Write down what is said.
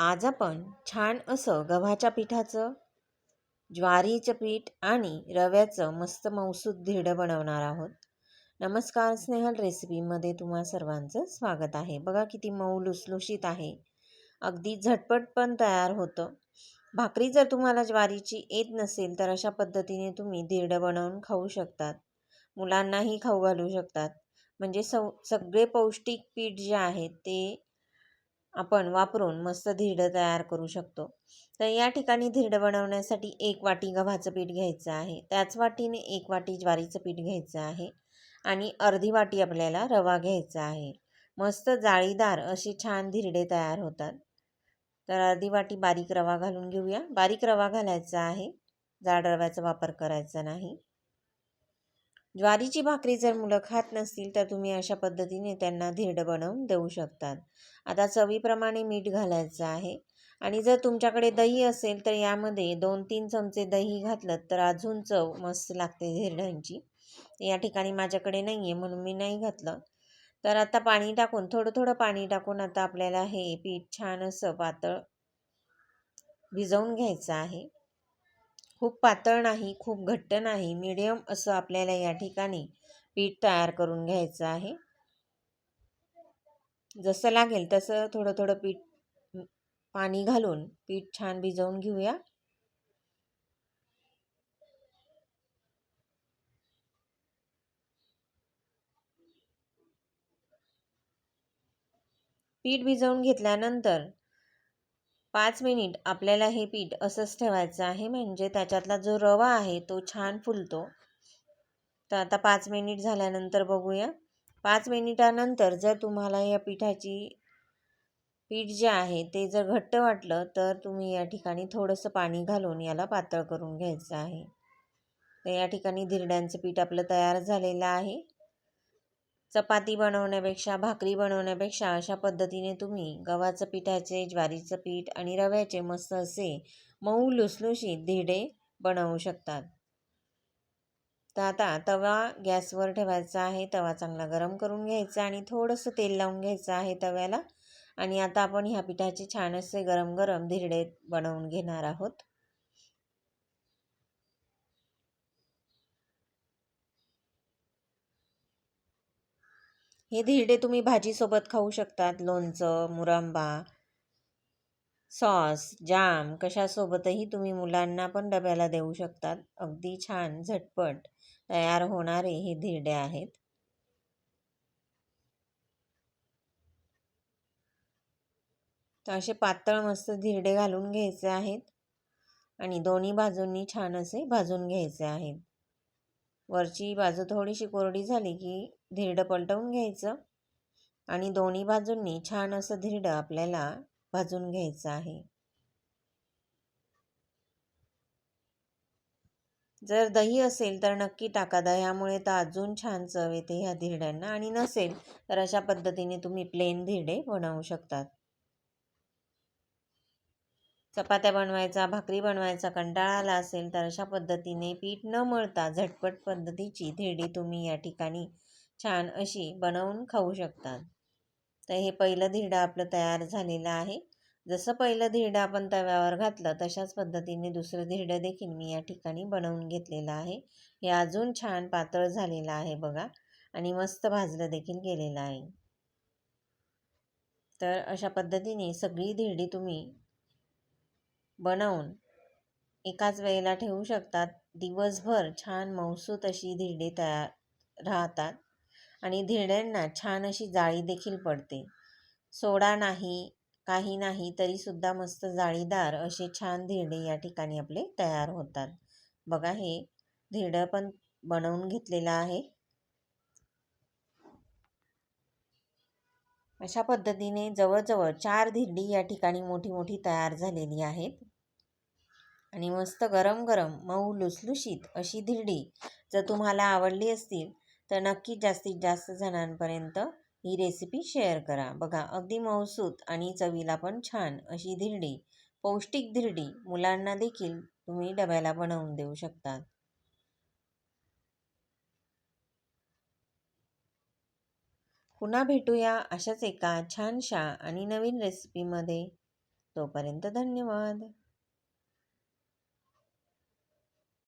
आज आपण छान असं गव्हाच्या पिठाचं ज्वारीचं पीठ आणि रव्याचं मस्त मौसूद धिरडं बनवणार आहोत. नमस्कार स्नेहल रेसिपीमध्ये तुम्हा सर्वांचं स्वागत आहे. बघा किती मऊ लुसलुशीत आहे. अगदी झटपट पण तयार होतं. भाकरी जर तुम्हाला ज्वारीची येत नसेल तर अशा पद्धतीने तुम्ही धिरडं बनवून खाऊ शकतात. मुलांनाही खाऊ घालू शकतात. म्हणजे सौ सगळे पौष्टिक पीठ जे आहे ते आपण वापरून मस्त धिरडं तयार करू शकतो. तर या ठिकाणी धिरडं बनवण्यासाठी एक वाटी गव्हाचं पीठ घ्यायचं आहे. त्याच वाटीने एक वाटी ज्वारीचं पीठ घ्यायचं आहे आणि अर्धी वाटी आपल्याला रवा घ्यायचा आहे. मस्त जाळीदार अशी छान धिरडे तयार होतात. तर अर्धी वाटी बारीक रवा घालून घेऊया. बारीक रवा घालायचा आहे. जाड रव्याचा वापर करायचा नाही. ज्वारीची भाकरी जर मुलं खात नसतील तर तुम्ही अशा पद्धतीने त्यांना धिरड बनवून देऊ शकतात. आता चवीप्रमाणे मीठ घालायचं आहे. आणि जर तुमच्याकडे दही असेल तर यामध्ये दोन तीन चमचे दही घातलं तर अजून चव मस्त लागते धिरड्यांची या ठिकाणी माझ्याकडे नाही आहे म्हणून मी नाही घातलं. तर आता पाणी टाकून थोडं थोडं पाणी टाकून आता आपल्याला हे पीठ छान असं पातळ भिजवून घ्यायचं आहे. खूप पातळ नाही खूप घट्ट नाही मिडियम असं आपल्याला या ठिकाणी पीठ तयार करून घ्यायचं आहे. जसं लागेल तसं थोडं थोडं पीठ पाणी घालून पीठ छान भिजवून घेऊया. पीठ भिजवून घेतल्यानंतर पाच मिनिट आपल्याला हे पीठ असंच ठेवायचं आहे. म्हणजे त्याच्यातला जो रवा आहे तो छान फुलतो. तर आता पाच मिनिट झाल्यानंतर बघूया. पाच मिनिटानंतर जर तुम्हाला या पिठाची पीठ जे आहे ते जर घट्ट वाटलं तर तुम्ही या ठिकाणी थोडंसं पाणी घालून याला पातळ करून घ्यायचं आहे. तर या ठिकाणी धिरड्यांचं पीठ आपलं तयार झालेलं आहे. चपाती बनवण्यापेक्षा भाकरी बनवण्यापेक्षा अशा पद्धतीने तुम्ही गव्हाचं पिठाचे ज्वारीचं पीठ आणि रव्याचे मस्त असे मऊ लुसलुशीत धिरडे बनवू शकतात. तर आता तवा गॅसवर ठेवायचा आहे. तवा चांगला गरम करून घ्यायचा आणि थोडंसं तेल लावून घ्यायचं आहे तव्याला. आणि आता आपण ह्या पिठाचे छान असे गरम गरम धिरडे बनवून घेणार आहोत. हे धिरडे तुम्ही भाजीसोबत खाऊ शकतात. लोणचं मुरंबा सॉस जाम कशासोबतही तुम्ही मुलांना पण डब्याला देऊ शकतात. अगदी छान झटपट तयार होणारे हे धिरडे आहेत. तर असे पातळ मस्त धिरडे घालून घ्यायचे आहेत. आणि दोन्ही बाजूंनी छान असे भाजून घ्यायचे आहेत. वरची बाजू थोडीशी कोरडी झाली की धिरडं पलटवून घ्यायचं. आणि दोन्ही बाजूंनी छान असं धिरडं आपल्याला भाजून घ्यायचं आहे. जर दही असेल तर नक्की टाका. दह्यामुळे तर अजून छान चव येते ह्या धिरड्यांना. आणि नसेल तर अशा पद्धतीने तुम्ही प्लेन धिरडे बनवू शकतात. चपात्या बनवायचा भाकरी बनवायचा कंटाळा आला असेल तर अशा पद्धतीने पीठ न मळता झटपट पद्धतीची धिरडी तुम्ही या ठिकाणी छान अशी बनवून खाऊ शकतात. तर हे पहिलं धिरडं आपलं तयार झालेलं आहे. जसं पहिलं धिरडं आपण तव्यावर घातलं तशाच पद्धतीने दुसरं धिरडं देखील मी या ठिकाणी बनवून घेतलेलं आहे. हे अजून छान पातळ झालेलं आहे बघा आणि मस्त भाजलं देखील गेलेलं आहे. तर अशा पद्धतीने सगळी धिरडी तुम्ही बनवून एकाच वेळेला ठेवू शकतात. दिवसभर छान मौसूत अशी धिरडे तयार राहतात आणि धिरड्यांना छान अशी जाळी देखील पडते. सोडा नाही काही नाही तरीसुद्धा मस्त जाळीदार असे छान धिरडे या ठिकाणी आपले तयार होतात. बघा हे धिरडं पण बनवून घेतलेलं आहे. अशा पद्धतीने जवळजवळ चार धिरडी या ठिकाणी मोठी मोठी तयार झालेली आहेत. आणि मस्त गरम गरम मऊ लुसलुशीत अशी धिरडी जर तुम्हाला आवडली असतील तर नक्की जास्तीत जास्त जणांपर्यंत ही रेसिपी शेअर करा. बघा अगदी मऊसूत आणि चवीला पण छान अशी धिरडी पौष्टिक धिरडी मुलांना देखील तुम्ही डब्याला बनवून देऊ शकतात. पुन्हा भेटूया अशाच एका छानशा आणि नवीन रेसिपीमध्ये तोपर्यंत धन्यवाद.